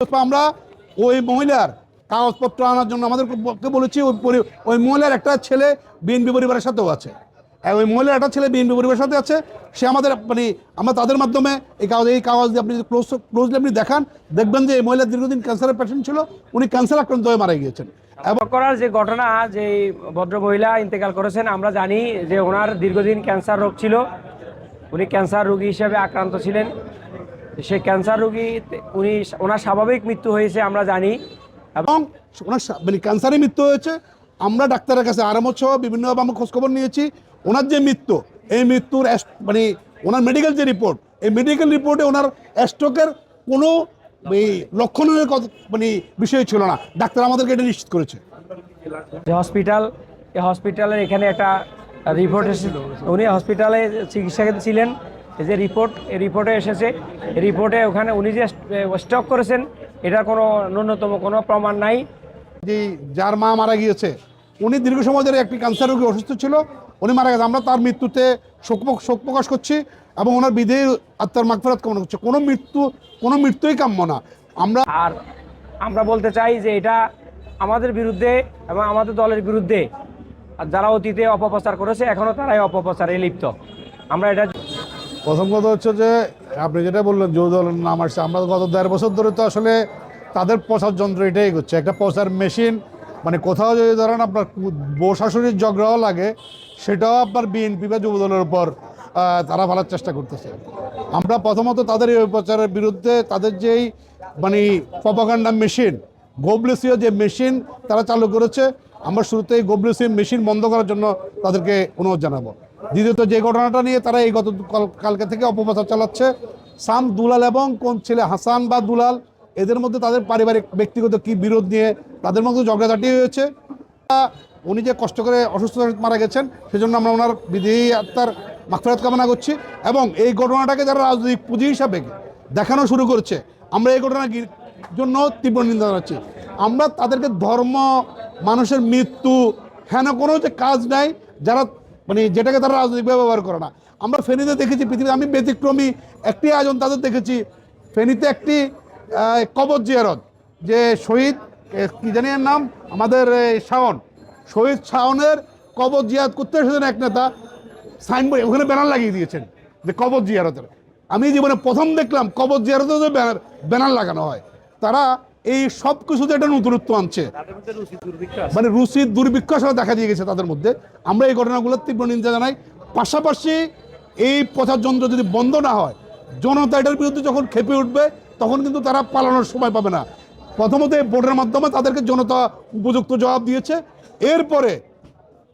আমরা ওই মহিলার কাগজপত্র আনার জন্য আমাদেরকে বলেছি ওই ওই মহিলার একটা ছেলে বিএনপি পরিবারের সাথেও আছে। আর ওই মহিলার একটা ছেলে বিএনপি পরিবারের সাথে আছে সে আমাদের মানে আমরা তাদের মাধ্যমে এই কাগজ এই কাগজ দিয়ে আপনি যদি ক্লোজ ক্লোজলি আপনি দেখান দেখবেন যে এই মহিলা দীর্ঘদিন ক্যান্সারের পেশেন্ট ছিল উনি ক্যান্সার আক্রান্ত হয়ে মারা গিয়েছেন। এবং করার যে ঘটনা যে ভদ্র মহিলা ইন্তেকাল করেছেন আমরা জানি যে ওনার দীর্ঘদিন ক্যান্সার রোগ ছিল উনি ক্যান্সার রোগী হিসেবে আক্রান্ত ছিলেন। সেই ক্যান্সার রোগী উনি ওনার স্বাভাবিক মৃত্যু হয়েছে আমরা জানি। এবং ওনার মানে ক্যান্সারে মৃত্যু হয়েছে। আমরা ডাক্তারের কাছে আরামত সহ বিভিন্নভাবে আমরা খোঁজখবর নিয়েছি। ওনার যে মৃত্যু এই মৃত্যুর মানে ওনার মেডিকেল যে রিপোর্ট এই মেডিকেল রিপোর্টে ওনার স্ট্রোকের কোনো এই লক্ষণের মানে বিষয় ছিল না। ডাক্তার আমাদেরকে এটা নিশ্চিত করেছে। যে হসপিটাল এই হসপিটালের এখানে একটা রিপোর্ট এসেছে উনি হসপিটালে চিকিৎসাক্ষেত্রে ছিলেন। এই যে রিপোর্ট এই রিপোর্টে এসেছে। রিপোর্টে ওখানে উনি যে স্টক করেছেন এটার কোনো ন্যূনতম কোনো প্রমাণ নাই। যে যার মা মারা গিয়েছে উনি দীর্ঘ সময় ধরে একটি ক্যান্সার রোগী অসুস্থ ছিল। উনি মারা গেছে। আমরা তার মৃত্যুতে শোক শোক প্রকাশ করছি এবং ওনার বিধেয় আত্মার মাগফেরাত কামনা করছি। কোনো মৃত্যু কোনো মৃত্যুই কাম্য না। আমরা আর আমরা বলতে চাই যে এটা আমাদের বিরুদ্ধে এবং আমাদের দলের বিরুদ্ধে আর যারা অতীতে অপপ্রচার করেছে এখনও তারাই অপপ্রচারে লিপ্ত। আমরা এটা প্রথম কথা হচ্ছে যে, আপনি যেটা বললেন যৌদলের নাম আসছে। আমরা গত দেড় বছর ধরে তো আসলে তাদের প্রচার যন্ত্র এটাই করছে একটা প্রচার মেশিন মানে কোথাও যদি ধরেন আপনার বউ শাশুড়ির ঝগড়াও লাগে, সেটাও আপনার বিএনপি বা যুবদলের উপর তারা ফেলার চেষ্টা করতেছে। আমরা প্রথমত তাদের এই প্রচারের বিরুদ্ধে তাদের যেই মানে প্রপাগান্ডা মেশিন, গোবলেসীয় যে মেশিন তারা চালু করেছে, আমরা শুরুতেই গোবলেসীয় মেশিন বন্ধ করার জন্য তাদেরকে অনুরোধ জানাব। দ্বিতীয়ত যে ঘটনাটা নিয়ে তারা এই গত কাল- কালকে থেকে অপপ্রচার চালাচ্ছে, সাম দুলাল এবং কোন ছেলে হাসান বা দুলাল, এদের মধ্যে তাদের পারিবারিক ব্যক্তিগত কি বিরোধ নিয়ে তাদের মধ্যে ঝগড়াঝাটি হয়েছে। উনি যে কষ্ট করে অসুস্থ মারা গেছেন, সেজন্য আমরা ওনার বিধি আত্মার মাফরাত কামনা করছি এবং এই ঘটনাটাকে যারা রাজনৈতিক পুঁজি হিসাবে দেখানো শুরু করছে, আমরা এই ঘটনার গি- জন্য তীব্র নিন্দা জানাচ্ছি। আমরা তাদেরকে ধর্ম, মানুষের মৃত্যু, হেন কোনো যে কাজ নাই, যারা মানে যেটাকে তারা রাজনৈতিকভাবে ব্যবহার করে না। আমরা ফেনীতে দেখেছি, পৃথিবীতে আমি ব্যতিক্রমী একটি আয়োজন তাদের দেখেছি। ফেনীতে একটি কবর জিয়ারত, যে শহীদ কি জানি এর নাম? আমাদের শাওন। শহীদ শাওনের কবর জিয়ারত করতে এসেছেন এক নেতা, সাইনবোর্ড, ওখানে ব্যানার লাগিয়ে দিয়েছেন, যে কবর জিয়ারতের। আমি জীবনে প্রথম দেখলাম কবর জিয়ারতে যে ব্যানার ব্যানার লাগানো হয়। তারা এই সব কিছুতে একটা নতুনত্ব আনছে। মানে রুচি দুর্ভিক্ষ আসলে দেখা দিয়ে গেছে তাদের মধ্যে। আমরা এই ঘটনাগুলোর তীব্র নিন্দা জানাই। পাশাপাশি এই প্রচার যন্ত্র যদি বন্ধ না হয় জনতা এটার বিরুদ্ধে যখন খেপে উঠবে তখন কিন্তু তারা পালানোর সময় পাবে না। প্রথমত এই ভোটের মাধ্যমে তাদেরকে জনতা উপযুক্ত জবাব দিয়েছে। এরপরে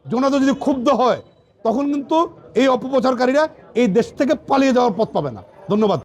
জনতা যদি ক্ষুব্ধ হয় তখন কিন্তু এই অপপ্রচারকারীরা এই দেশ থেকে পালিয়ে যাওয়ার পথ পাবে না। ধন্যবাদ।